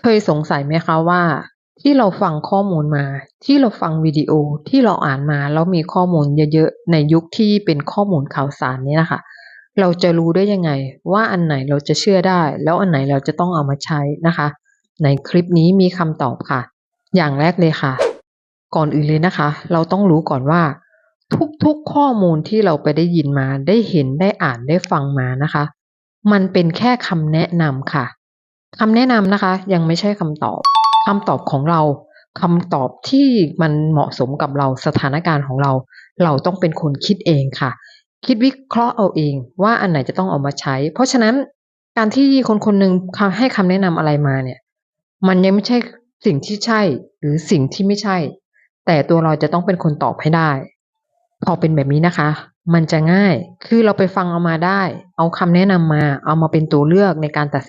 เคยสงสัยไหมคะว่า ที่เราฟังข้อมูลมา ที่เราฟังวิดีโอที่เราอ่านมาแล้วมีข้อมูลเยอะๆในยุคที่เป็นข้อมูลข่าวสารนี้นะคะเราจะรู้ได้ยังไง ว่าอันไหนเราจะเชื่อได้ แล้วอันไหนเราจะต้องเอามาใช้นะคะ ในคลิปนี้มีคำตอบค่ะ อย่างแรกเลยค่ะ ก่อนอื่นเลยนะคะ เราต้องรู้ก่อนว่า ทุกๆข้อมูลที่เราไปได้ยินมาได้เห็นได้อ่านได้ฟังมานะคะ มันเป็นแค่คำแนะนำค่ะ คำแนะนำนะคะ ยังไม่ใช่คำตอบคำตอบของเราคำตอบที่มันเหมาะสมกับเราสถานการณ์ของเรา เราต้องเป็นคนคิดเองค่ะ คิดวิเคราะห์เอาเอง ว่าอันไหนจะต้องเอามาใช้ เพราะฉะนั้นการที่คนคนหนึ่งให้คำแนะนำอะไรมาเนี่ย มันยังไม่ใช่สิ่งที่ใช่ หรือสิ่งที่ไม่ใช่ แต่ตัวเราจะต้องเป็นคนตอบให้ได้ พอเป็นแบบนี้นะคะ มันจะง่ายคือเราไปฟังเอามาได้ เอาคำแนะนำมา เอามาเป็นตัวเลือกในการตัดสิน